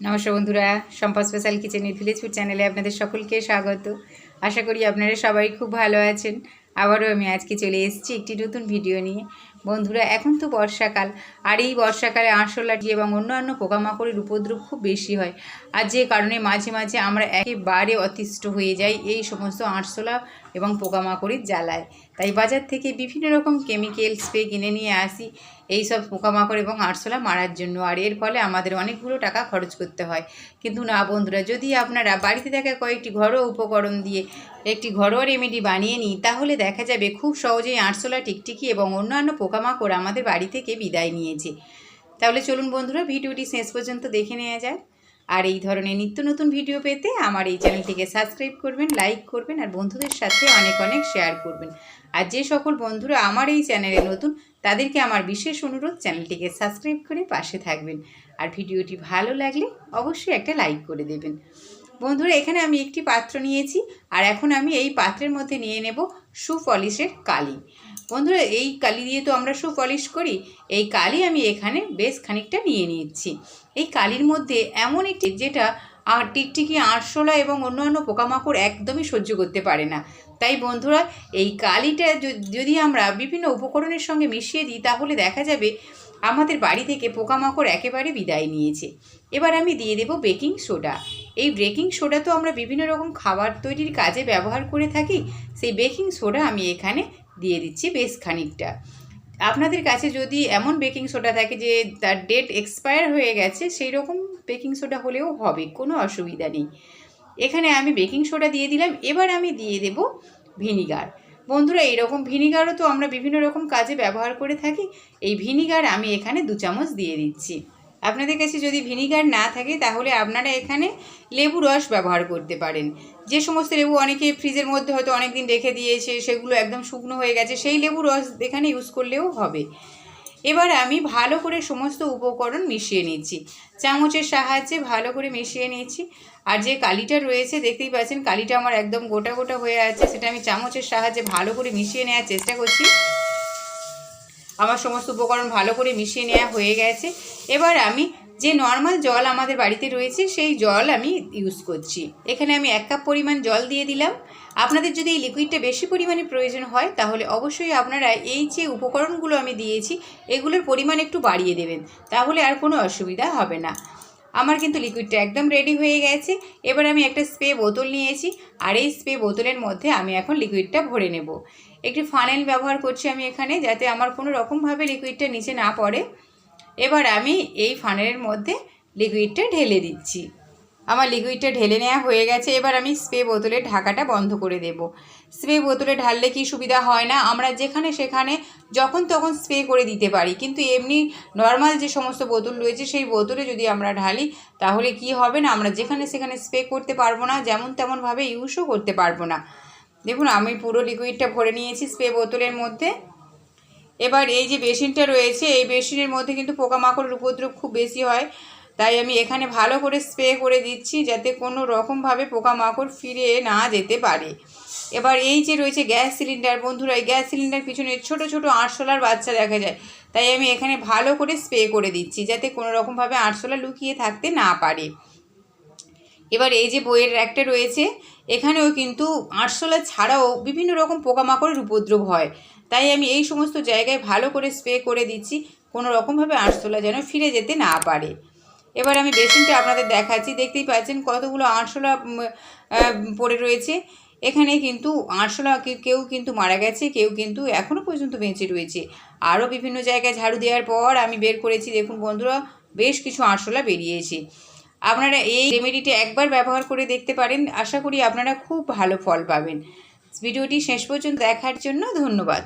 নমস্কার বন্ধুরা সম্পা স্পেশাল কিচেনের ভিলেজ ফুড চ্যানেলে আপনাদের সকলকে স্বাগত। আশা করি আপনারা সবাই খুব ভালো আছেন। আবারও আমি আজকে চলে এসেছি একটি নতুন ভিডিও নিয়ে। বন্ধুরা, এখন তো বর্ষাকাল। আর এই বর্ষাকালে আরশোলাটি এবং অন্যান্য পোকামাকড়ের উপদ্রব খুব বেশি হয়। আর যে কারণে মাঝে মাঝে আমরা একেবারে অতিষ্ঠ হয়ে যাই এই সমস্ত আরশোলা এবং পোকামাকড়ের জ্বালায়। তাই বাজার থেকে বিভিন্ন রকম কেমিক্যাল স্প্রে কিনে নিয়ে আসি এই সব পোকামাকড় এবং আরশোলা মারার জন্য। আর এর ফলে আমাদের অনেকগুলো টাকা খরচ করতে হয়। কিন্তু না বন্ধুরা, যদি আপনারা বাড়িতে থাকা কয়েকটি ঘরোয়া উপকরণ দিয়ে একটি ঘরোয়া রেমেডি বানিয়ে নিই তাহলে দেখা যাবে খুব সহজেই আরশোলা টিকটিকি এবং অন্যান্য পোকামাকড় আমাদের বাড়ি থেকে বিদায় নিয়েছে। তাহলে চলুন বন্ধুরা, ভিডিওটি শেষ পর্যন্ত দেখে নেওয়া যায় আর এই ধরনের নিত্য নতুন ভিডিও পেতে আমার এই চ্যানেলটিকে সাবস্ক্রাইব করবেন, লাইক করবেন আর বন্ধুদের সাথে অনেক অনেক শেয়ার করবেন। আর যে সকল বন্ধুরা আমার এই চ্যানেলে নতুন, তাদেরকে আমার বিশেষ অনুরোধ, চ্যানেলটিকে সাবস্ক্রাইব করে পাশে থাকবেন। আর ভিডিওটি ভালো লাগলে অবশ্যই একটা লাইক করে দেবেন। বন্ধুরা, এখানে আমি একটি পাত্র নিয়েছি আর এখন আমি এই পাত্রের মধ্যে নিয়ে নেব শু পলিশের কালি। বন্ধুরা, এই কালি দিয়ে তো আমরা শু পলিশ করি। এই কালি আমি এখানে বেশ খানিকটা নিয়ে নিচ্ছি এই কালির মধ্যে এমন একটি যেটা আর টিকটিকি, আরশোলা এবং অন্যান্য পোকামাকড় একদমই সহ্য করতে পারে না। তাই বন্ধুরা, এই কালিটা যদি আমরা বিভিন্ন উপকরণের সঙ্গে মিশিয়ে দিই, তাহলে দেখা যাবে আমাদের বাড়ি থেকে পোকামাকড় একেবারে বিদায় নিয়েছে। এবার আমি দিয়ে দেব বেকিং সোডা। এই বেকিং সোডা তো আমরা বিভিন্ন রকম খাবার তৈরির কাজে ব্যবহার করে থাকি, সেই বেকিং সোডা আমি এখানে দিয়ে দিচ্ছি বেশ খানিকটা। আপনাদের কাছে যদি এমন বেকিং সোডা থাকে যে তার ডেট এক্সপায়ার হয়ে গেছে, সেই রকম বেকিং সোডা হলেও হবে, কোনো অসুবিধা নেই। এখানে আমি বেকিং সোডা দিয়ে দিলাম, এবার আমি দিয়ে দেব ভিনিগার বন্ধুরা এইরকম ভিনিগারও তো আমরা বিভিন্ন রকম কাজে ব্যবহার করে থাকি, এই ভিনিগার আমি এখানে দু চামচ দিয়ে দিচ্ছি। আপনাদের কাছে যদি ভিনিগার না থাকে, তাহলে আপনারা এখানে লেবু রস ব্যবহার করতে পারেন। যে সমস্ত লেবু অনেকে ফ্রিজের মধ্যে হয়তো অনেক দিন রেখে দিয়েছে, সেগুলো একদম শুকনো হয়ে গেছে, সেই লেবু রস এখানে ইউজ করলেও হবে। এবার আমি ভালো করে সমস্ত উপকরণ মিশিয়ে নিচ্ছি। চামচের সাহায্যে ভালো করে মিশিয়ে নিচ্ছি। আর যে কালিটা রয়েছে, দেখতেই পাচ্ছেন কালিটা আমার একদম গোটা গোটা হয়ে আছে, সেটা আমি চামচের সাহায্যে ভালো করে মিশিয়ে নেওয়ার চেষ্টা করছি। আমার সমস্ত উপকরণ ভালো করে মিশিয়ে নেওয়া হয়ে গেছে। এবার আমি যে নর্মাল জল আমাদের বাড়িতে রয়েছে, সেই জল আমি ইউজ করছি। এখানে আমি এক কাপ পরিমাণ জল দিয়ে দিলাম। আপনাদের যদি এই লিকুইডটা বেশি পরিমাণে প্রয়োজন হয়, তাহলে অবশ্যই আপনারা এই যে উপকরণগুলো আমি দিয়েছি, এগুলোর পরিমাণ একটু বাড়িয়ে দেবেন। তাহলে আর কোনো অসুবিধা হবে না। আমার কিন্তু লিকুইডটা একদম রেডি হয়ে গেছে। এবার আমি একটা স্প্রে বোতল নিয়েছি, আর এই স্প্রে বোতলের মধ্যে আমি এখন লিকুইডটা ভরে নেব। একটি ফানেল ব্যবহার করছি আমি এখানে, যাতে আমার কোনো রকমভাবে লিকুইডটা নিচে না পড়ে। এবার আমি এই ফানেলের মধ্যে লিকুইডটা ঢেলে দিচ্ছি। আমার লিকুইডটা ঢেলে নেওয়া হয়ে গেছে, এবার আমি স্প্রে বোতলের ঢাকাটা বন্ধ করে দেব। স্প্রে বোতলে ঢাললে কি সুবিধা হয় না? আমরা যেখানে সেখানে যখন তখন স্প্রে করে দিতে পারি। কিন্তু এমনি নর্মাল যে সমস্ত বোতল রয়েছে, সেই বোতলে যদি আমরা ঢালি, তাহলে কি হবে না? আমরা যেখানে সেখানে স্প্রে করতে পারব না, যেমন তেমনভাবে ইউজও করতে পারব না। দেখুন, আমি পুরো লিকুইডটা ভরে নিয়েছি স্প্রে বোতলের মধ্যে। এবার এই যে বেসিনটা রয়েছে, এই বেসিনের মধ্যে কিন্তু পোকামাকড়ের উপদ্রব খুব বেশি হয়। তাই আমি এখানে ভালো করে স্প্রে করে দিচ্ছি, যাতে কোনো রকমভাবে পোকামাকড় ফিরে না যেতে পারে। এবার এই যে রয়েছে গ্যাস সিলিন্ডার, বন্ধুরা, এই গ্যাস সিলিন্ডার পিছনে ছোট ছোট আরশোলার বাচ্চা দেখা যায়। তাই আমি এখানে ভালো করে স্প্রে করে দিচ্ছি যাতে কোনো রকমভাবে আরশোলা লুকিয়ে থাকতে না পারে। এবার এই যে বইয়ের একটা রয়েছে, এখানেও কিন্তু আরশোলা ছাড়াও বিভিন্ন রকম পোকামাকড়ের উপদ্রব হয়। তাই আমি এই সমস্ত জায়গায় ভালো করে স্প্রে করে দিচ্ছি, কোনো রকমভাবে আরশোলা যেন ফিরে যেতে না পারে। এবার আমি বেসিনটা আপনাদের দেখাচ্ছি, দেখতেই পাচ্ছেন কতগুলো আরশোলা পড়ে রয়েছে। এখানে কিন্তু আরশোলা কেউ কিন্তু মারা গেছে, কেউ কিন্তু এখনও পর্যন্ত বেঁচে রয়েছে। আরও বিভিন্ন জায়গায় ঝাড়ু দেওয়ার পর আমি বের করেছি, দেখুন বন্ধুরা, বেশ কিছু আরশোলা বেরিয়েছে। আপনারা এই রেমেডিটা একবার ব্যবহার করে দেখতে পারেন, আশা করি আপনারা খুব ভালো ফল পাবেন। ভিডিওটি শেষ পর্যন্ত দেখার জন্য ধন্যবাদ।